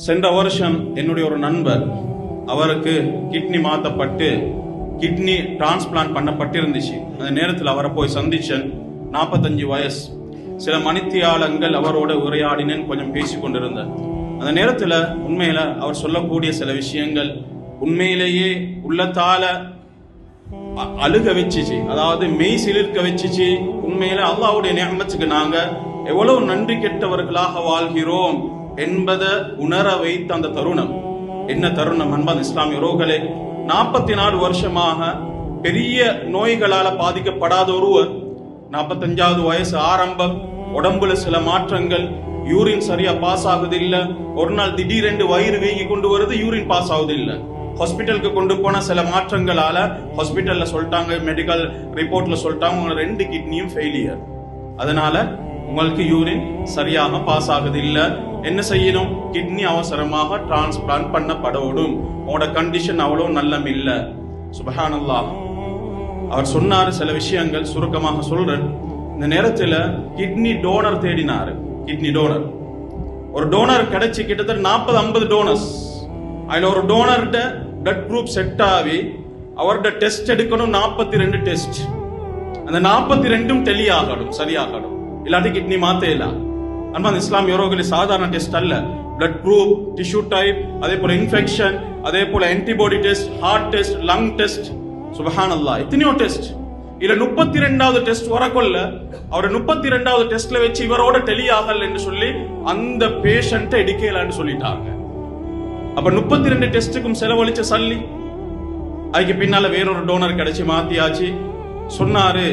சென்ற வருஷம் என்னுடைய ஒரு நண்பர் அவருக்கு கிட்னி மாற்றப்பட்டு கிட்னி டிரான்ஸ்பிளான்ட் பண்ணப்பட்டிருந்துச்சு. அந்த நேரத்தில் அவரை போய் சந்திச்சேன். நாற்பத்தஞ்சு வயசு. சில மணித்தியாளங்கள் அவரோட உரையாடினேன் கொஞ்சம் பேசி கொண்டிருந்தேன். அந்த நேரத்தில் உண்மையில் அவர் சொல்லக்கூடிய சில விஷயங்கள் உண்மையிலேயே உள்ளத்தால அ- அழுக வச்சிச்சு. அதாவது மெய் சிலிர்க்க வச்சிச்சு. உண்மையில அல்லாவுடைய நியமத்துக்கு நாங்க எவ்வளவு நன்றி கெட்டவர்களாக வாழ்கிறோம். என்பதை உணர வைத்த அந்த தருணம். என்ன தருணம் அன்பான் இஸ்லாமிய ரோகளே நாற்பத்தி நாலு வருஷமாக பெரிய நோய்களால பாதிக்கப்படாத ஒருவர் நாற்பத்தஞ்சாவது வயசு ஆரம்பம் உடம்புல சில மாற்றங்கள் யூரின் சரியா பாஸ் ஆகுது இல்ல ஒரு நாள் திடீரென்று வயிறு வீங்கி கொண்டு வருது யூரின் பாஸ் ஆகுது இல்ல ஹாஸ்பிட்டலுக்கு கொண்டு போன சில மாற்றங்களால ஹாஸ்பிட்டல்ல சொல்லிட்டாங்க மெடிக்கல் ரிப்போர்ட்ல சொல்லிட்டாங்க ரெண்டு கிட்னியும் ஃபெயிலியர் அதனால உங்களுக்கு யூரின் சரியாக பாஸ் ஆகுது இல்ல என்ன செய்யணும்? கிட்னி அவசரமாக டிரான்ஸ்பிளான்ட் பண்ணப்படணும். உங்களோட கண்டிஷன் அவ்வளவு நல்லம் இல்ல சுபஹானல்லா அவர் சொன்னார் சில விஷயங்கள் சுருக்கமாக சொல்றேன். இந்த நேரத்துல கிட்னி டோனர் தேடினாரு. கிட்னி டோனர் ஒரு டோனர் கிடைச்சி கிட்டத்தட்ட நாற்பது ஐம்பது டோனர்ஸ் அதில் ஒரு டோனர்கிட்ட பிளட் குரூப் செட் ஆகி அவர்கிட்ட டெஸ்ட் எடுக்கணும் நாற்பத்தி ரெண்டு டெஸ்ட் அந்த நாற்பத்தி ரெண்டும் தெளியாகணும் சரியாகணும். இல்லாட்டி கிட்னி மாத்தேலாம் அன்பான் இஸ்லாம் யோரோகளி சாதாரண டெஸ்ட் அல்ல. பிளட் குரூப் டிஷ்யூ டைப் அதே போல இன்ஃபெக்ஷன் அதே போல antibody test heart test lung test சுபஹான் அல்லா எத்தனையோ டெஸ்ட் இதுல முப்பத்தி ரெண்டாவது டெஸ்ட் வரக்கொள்ள அவர் முப்பத்தி ரெண்டாவது டெஸ்ட்ல வச்சு இவரோட டெலியாகல் என்று சொல்லி அந்த பேஷண்ட்டை எடுக்கலான்னு சொல்லிட்டாங்க. அப்ப முப்பத்தி ரெண்டு டெஸ்ட்டுக்கும் செலவழிச்ச சல்லி. அதுக்கு பின்னால வேறொரு டோனர் கிடைச்சி மாத்தியாச்சு. சொன்னாரு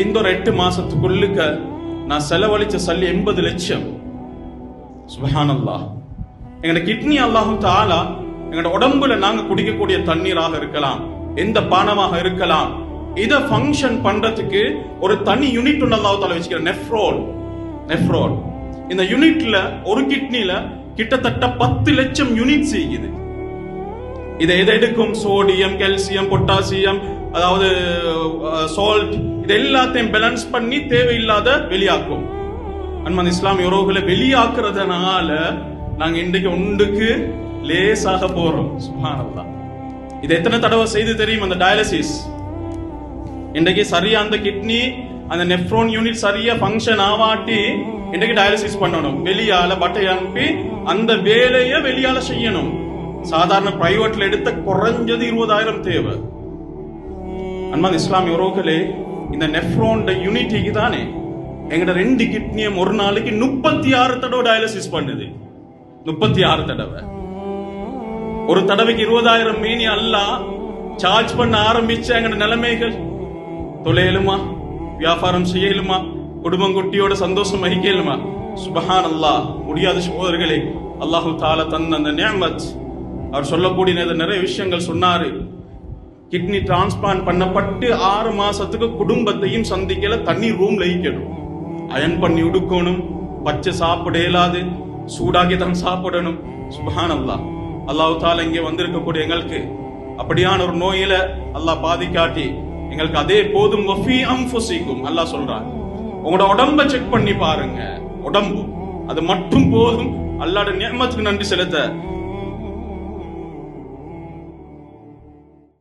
இந்த ஒரு எட்டு மாசத்துக்குள்ளுக்க நான் செலவழிச்ச சல்லி எண்பது லட்சம். சுபஹானல்லாஹ் எங்களோட கிட்னி அல்லாஹு தாலா எங்களோட உடம்புல நாங்க குடிக்கக்கூடிய தண்ணீராக இருக்கலாம் எந்த பானமாக இருக்கலாம். இத ஃபங்க்ஷன் பண்றதுக்கு ஒரு தனி யூனிட் ஒன்று அல்லாஹ் தாலா வச்சுக்கிற நெஃப்ரோல் நெஃப்ரோல் இந்த யூனிட்ல ஒரு கிட்னில கிட்டத்தட்ட பத்து லட்சம் யூனிட் செய்யுது இதை எதை எடுக்கும்? சோடியம் கால்சியம் பொட்டாசியம் அதாவது சால்ட் இது எல்லாத்தையும் பேலன்ஸ் பண்ணி தேவையில்லாத வெளியாக்கும். அன்மன் இஸ்லாம் உறவுகளை வெளியாக்குறதுனால நாங்க இன்றைக்கு ஒன்றுக்கு லேசாக போறோம். சுப்ஹானல்லாஹ் இது எத்தனை தடவை செய்து தெரியும் அந்த டயாலிசிஸ் இன்றைக்கு சரியா அந்த கிட்னி அந்த நெஃப்ரோன் யூனிட் சரியா ஃபங்க்ஷன் ஆவாட்டி இன்றைக்கு டயாலிசிஸ் பண்ணணும். வெளியால பட்டை அனுப்பி அந்த வேலையை வெளியால செய்யணும். சாதாரண பிரைவேட்ல எடுத்த குறைஞ்சது இருபதாயிரம் தேவை. அன்பான இஸ்லாமிய உறவுகளே இந்த நெஃப்ரோன் யூனிட்டிக்கு தானே எங்கட ரெண்டு கிட்னியும் ஒரு நாளைக்கு முப்பத்தி ஆறு தடவை டயாலிசிஸ் பண்ணுது. முப்பத்தி ஆறு தடவை. ஒரு தடவைக்கு இருபதாயிரம் மீனி அல்ல. சார்ஜ் பண்ண ஆரம்பிச்ச எங்கட நிலைமைகள். தொலையலுமா? வியாபாரம் செய்யலுமா? குடும்பம் குட்டியோட சந்தோஷம் வகிக்கலுமா? சுபஹான் அல்லாஹ் முடியாத சகோதரர்களே அல்லாஹு தால தந்த அந்த நேமத் அவர் சொல்லக்கூடிய நிறைய விஷயங்கள் சொன்னாரு. கிட்னி டிரான்ஸ்பிளான்ட் பண்ணப்பட்டு ஆறு மாசத்துக்கு குடும்பத்தையும் சந்திக்கல தண்ணி ரூம் லயிக்கணும் அயன் பண்ணி உடுக்கணும் பச்சை சாப்பிட இயலாது சூடாக்கி தான் சாப்பிடணும். சுபான் அல்லாஹ் அல்லாஹு தால இங்கே வந்திருக்கக்கூடிய எங்களுக்கு அப்படியான ஒரு நோயில அல்லாஹ் பாதிக்காட்டி எங்களுக்கு அதே போதும் வஃபி அல்லாஹ் சொல்றாங்க உங்களோட உடம்ப செக் பண்ணி பாருங்க உடம்பு. அது மட்டும் போதும். அல்லாட நியமத்துக்கு நன்றி செலுத்த.